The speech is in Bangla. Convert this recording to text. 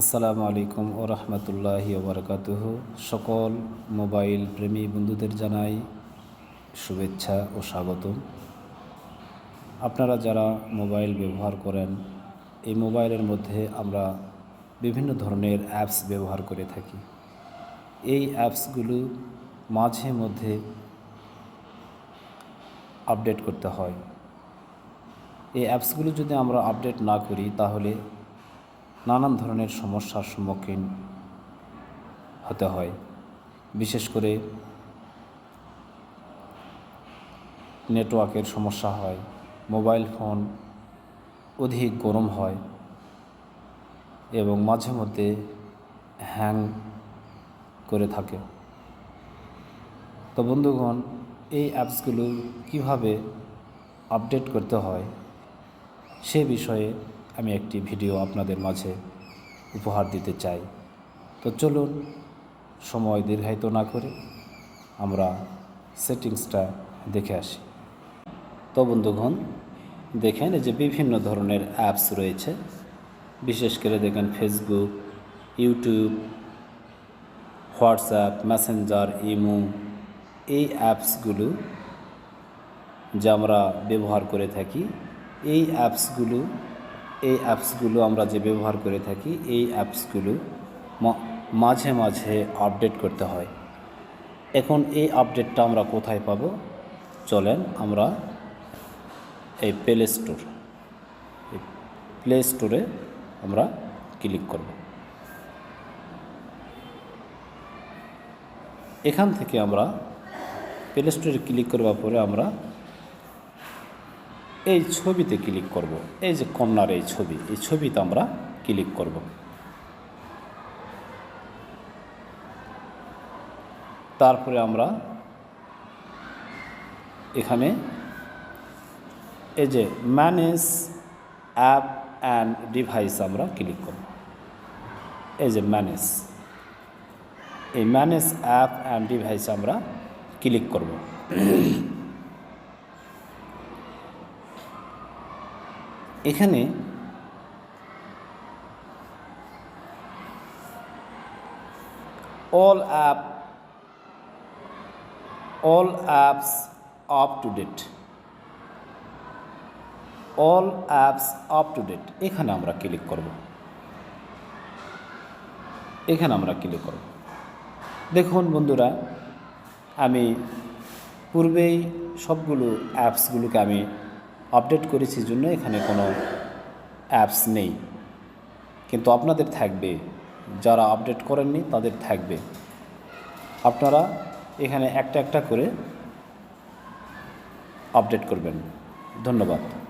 আসসালামু আলাইকুম ও রহমতুল্লাহি ওবরকাতুহ সকল মোবাইল প্রেমী বন্ধুদের জানাই শুভেচ্ছা ও স্বাগতম। আপনারা যারা মোবাইল ব্যবহার করেন, এই মোবাইলের মধ্যে আমরা বিভিন্ন ধরনের অ্যাপস ব্যবহার করে থাকি। এই অ্যাপসগুলো মাঝে মধ্যে আপডেট করতে হয়। এই অ্যাপসগুলো যদি আমরা আপডেট না করি, তাহলে নানান ধরনের সমস্যার সম্মুখীন হতে হয়। বিশেষ করে নেটওয়ার্কের সমস্যা হয়, মোবাইল ফোন অধিক গরম হয় এবং মাঝে মধ্যে হ্যাং করে থাকে। তো বন্ধুগণ, এই অ্যাপসগুলো কীভাবে আপডেট করতে হয় সে বিষয়ে আমি একটি ভিডিও আপনাদের মাঝে উপহার দিতে চাই। তো চলুন, সময় দীর্ঘায়িত না করে আমরা সেটিংসটা দেখে আসি। তো বন্ধুগণ, দেখেন যে বিভিন্ন ধরনের অ্যাপস রয়েছে। বিশেষ করে দেখেন Facebook YouTube WhatsApp Messenger imo এই অ্যাপসগুলো যা আমরা ব্যবহার করে থাকি, এই অ্যাপসগুলো এই অ্যাপসগুলো আমরা যে ব্যবহার করে থাকি, এই অ্যাপসগুলো মাঝে মাঝে আপডেট করতে হয়। এখন এই আপডেটটা আমরা কোথায় পাব? চলেন আমরা এই প্লে স্টোর প্লে স্টোরে আমরা ক্লিক করব। এখান থেকে আমরা প্লে স্টোরে ক্লিক করবার পরে আমরা এই ছবিতে ক্লিক করব। এই যে কন্যার এই ছবি, এই ছবিতে আমরা ক্লিক করব। তারপরে আমরা এখানে এই যে ম্যানেজ অ্যাপ অ্যান্ড ডিভাইস আমরা ক্লিক করব। এই যে ম্যানেজ এই ম্যানেজ অ্যাপ অ্যান্ড ডিভাইস আমরা ক্লিক করব। এখানে all app all apps up to date all apps up to date এখানে আমরা ক্লিক করব। এখানে আমরা ক্লিক করব। দেখুন বন্ধুরা, আমি পূর্বেই সবগুলো অ্যাপসগুলোকে আমি আপডেট করেছি জন্য এখানে কোনো অ্যাপস নেই। কিন্তু আপনাদের থাকবে, যারা আপডেট করেননি তাদের থাকবে। আপনারা এখানে একটা একটা করে আপডেট করবেন। ধন্যবাদ।